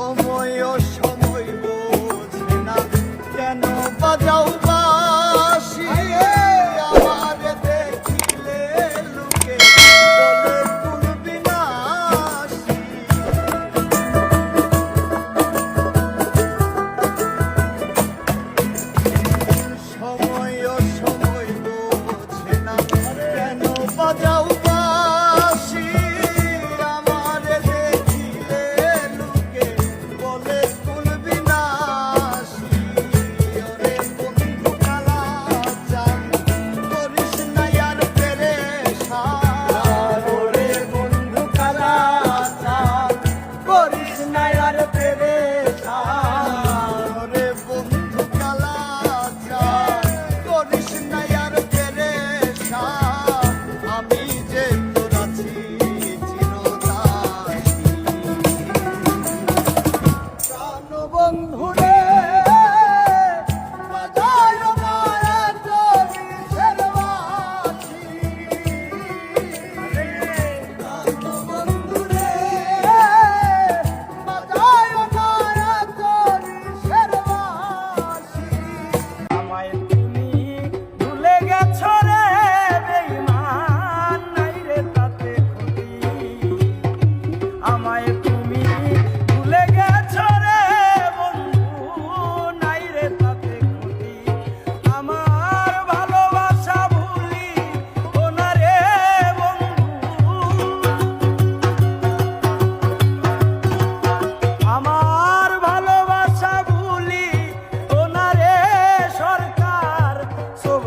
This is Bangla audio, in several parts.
como yo soy.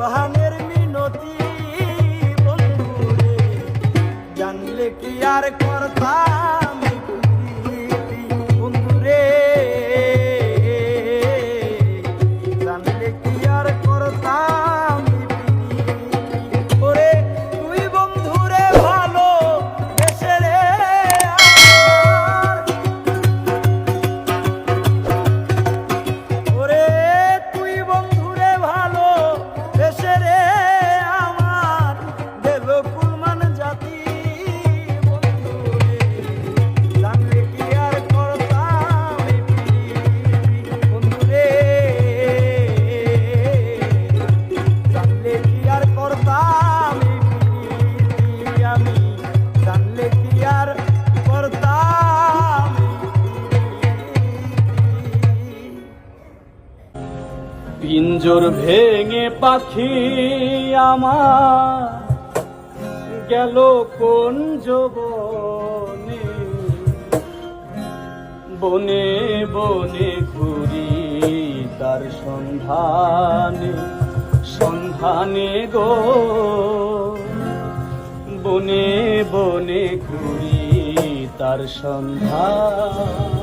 Bahane পিঞ্জর ভেঙে পাখি আমার গেল কোন জবনে বনে বনে ঘুরি তার সন্ধানে সন্ধানে গো। বনে বনে ঘুরি তার সন্ধান।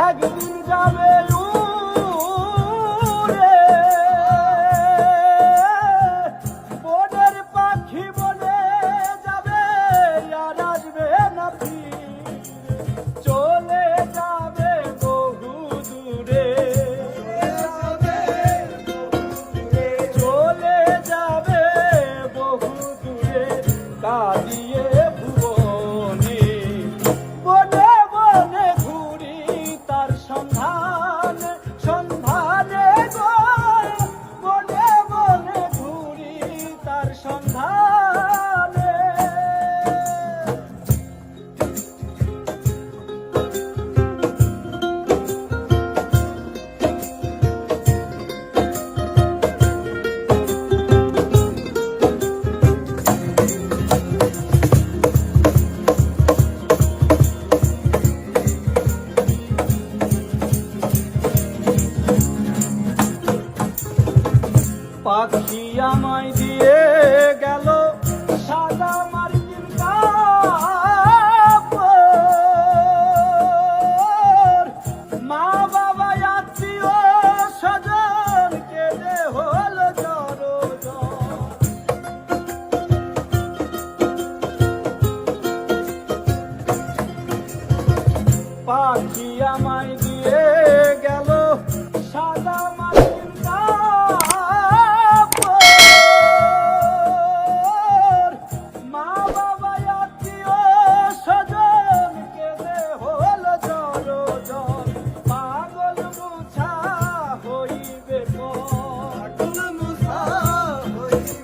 একদিন যাবে que a mãe Oh, yeah.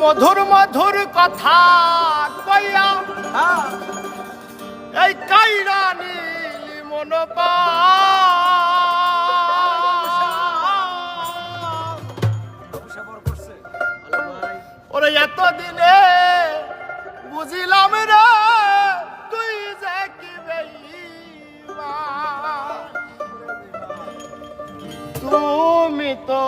মধুর মধুর কথা কইয়া। হ্যাঁ। এই কাইরা নীল মনোপা। এত দিনে বুঝিলাম রে তুই যে কি তুমি তো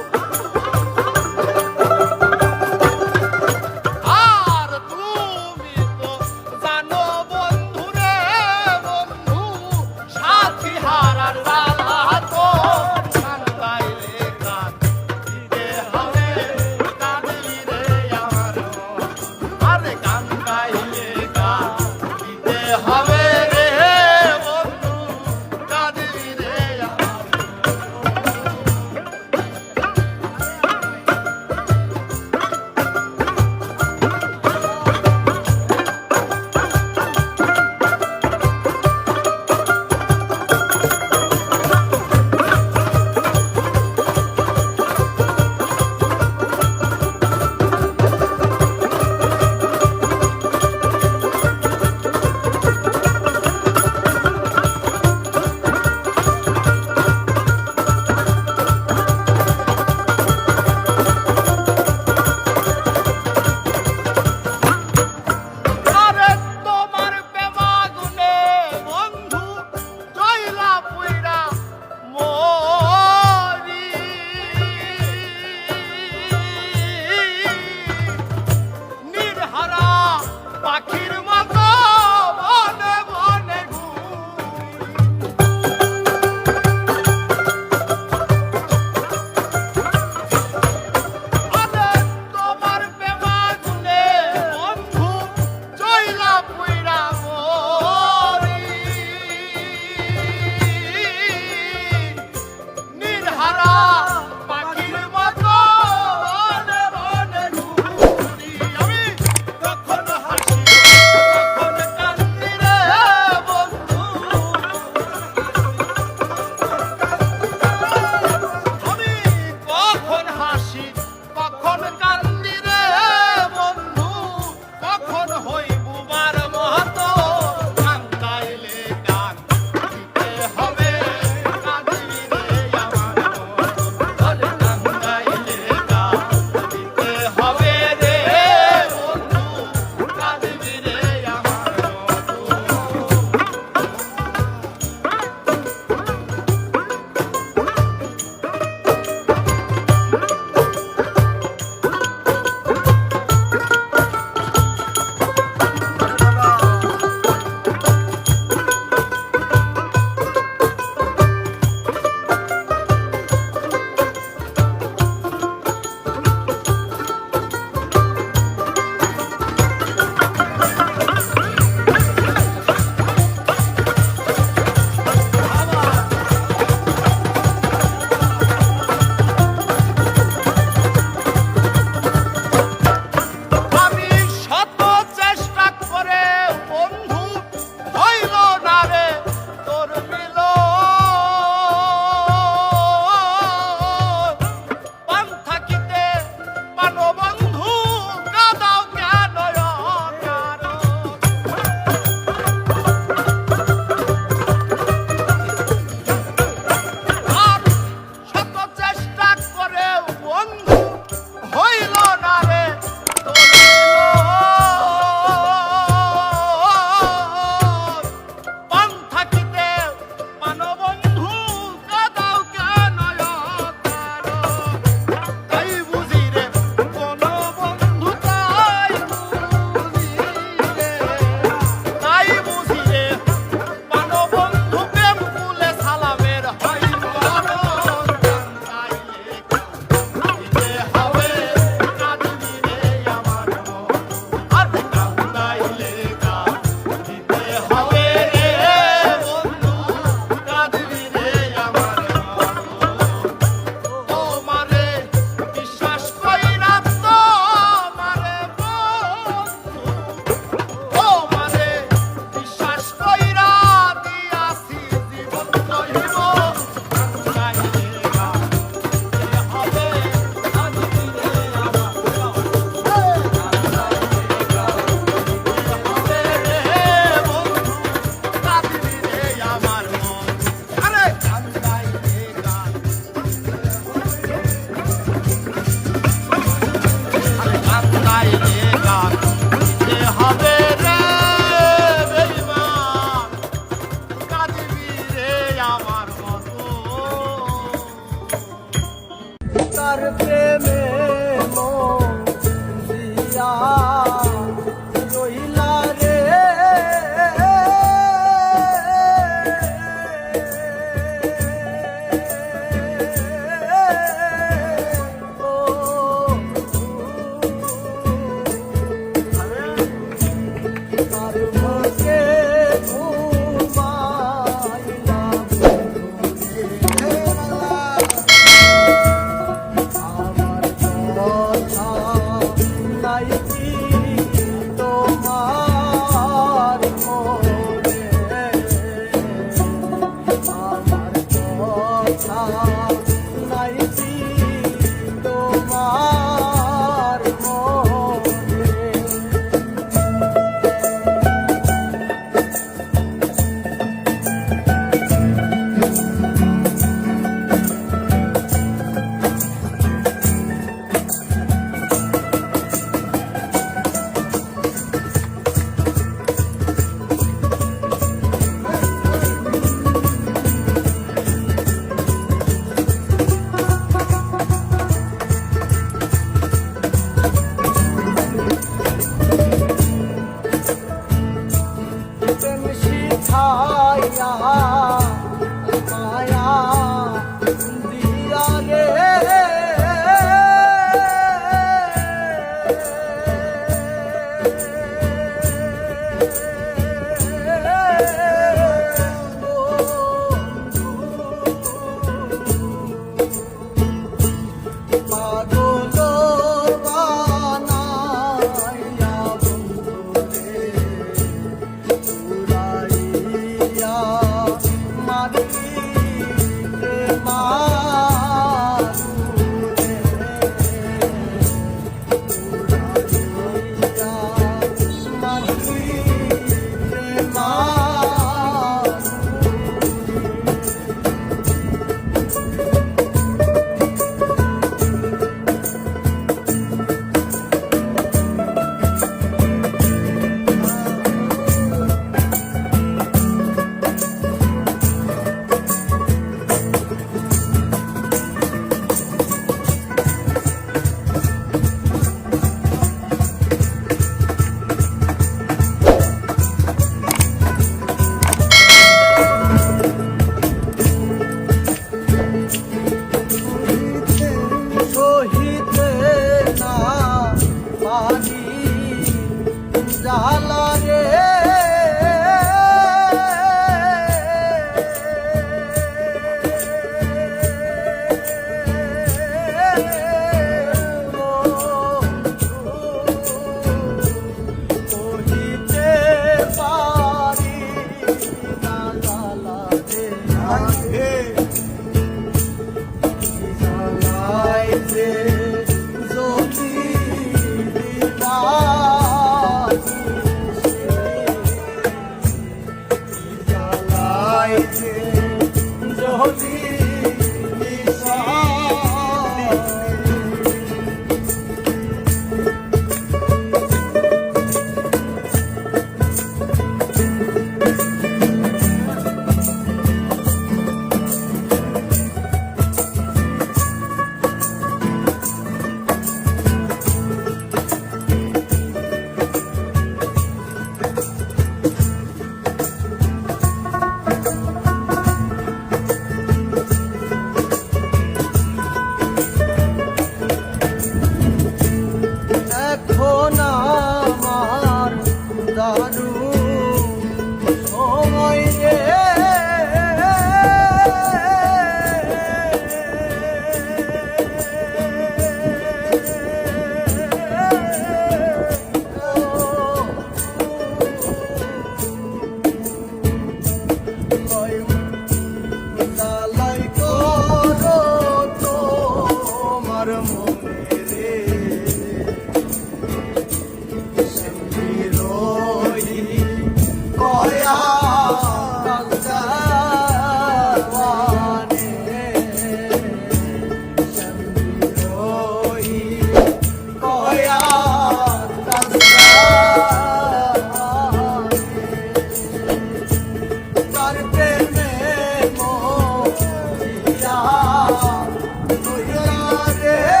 Amore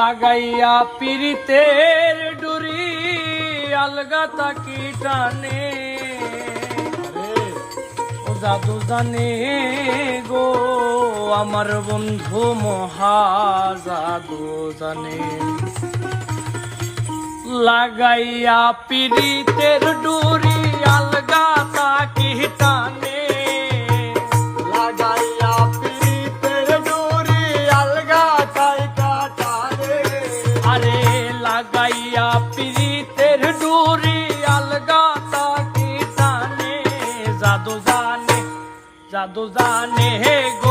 লাগাইয়া পিরিতের ডুরি আলগা তাকি টানে। জাদু জানে গো, আমার বন্ধু মহা জাদু জানে। লাগাইয়া পিরিতের ডুরি আলগা তাকি টানে। জাদু জানে হে গো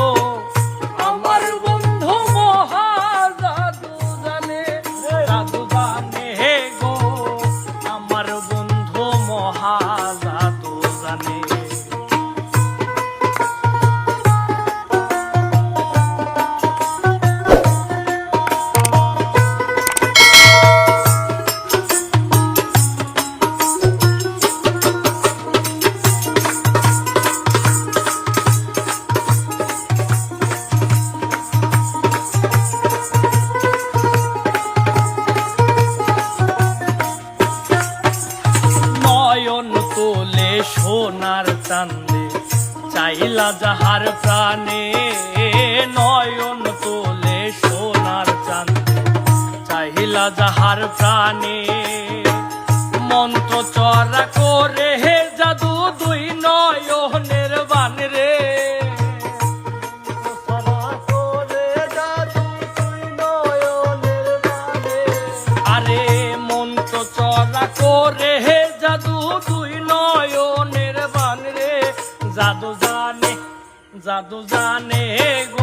ওরে হে জাদু তুই নয়নের বান রে। জাদু জানে জাদু জানে গো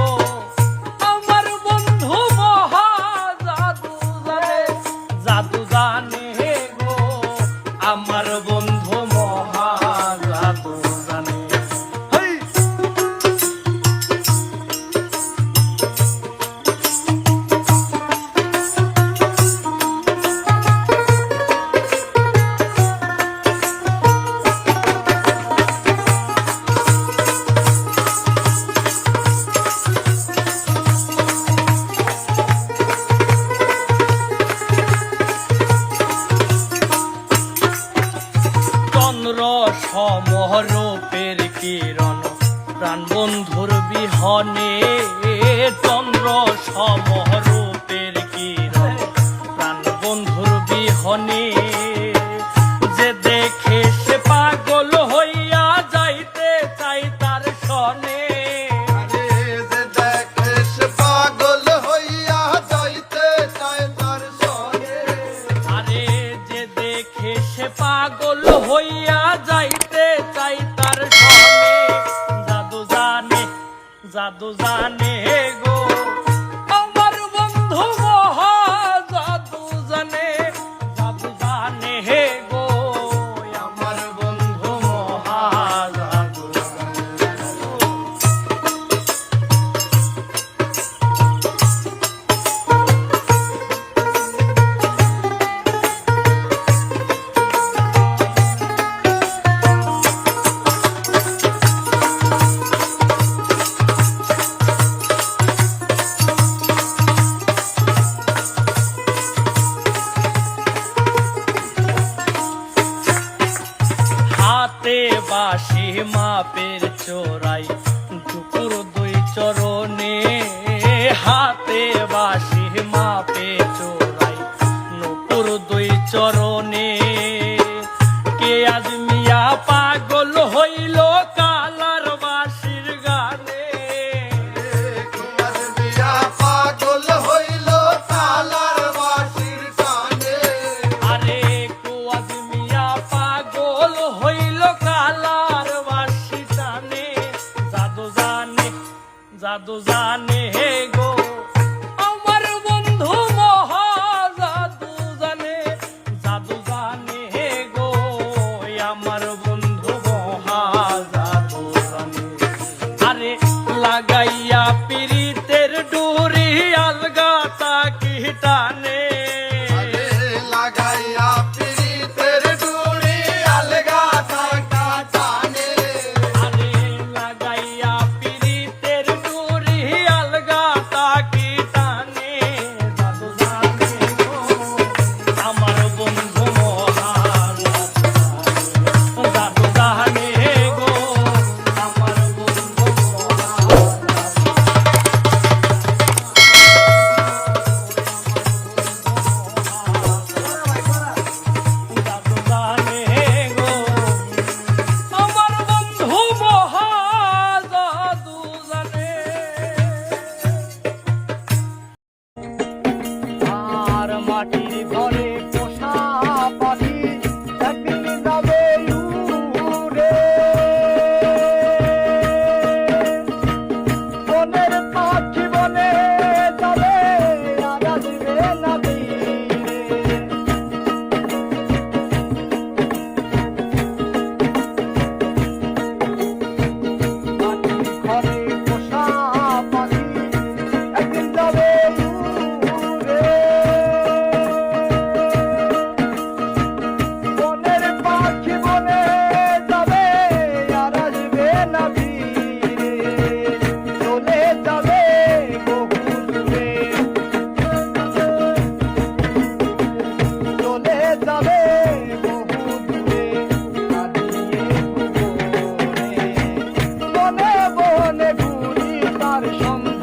You. on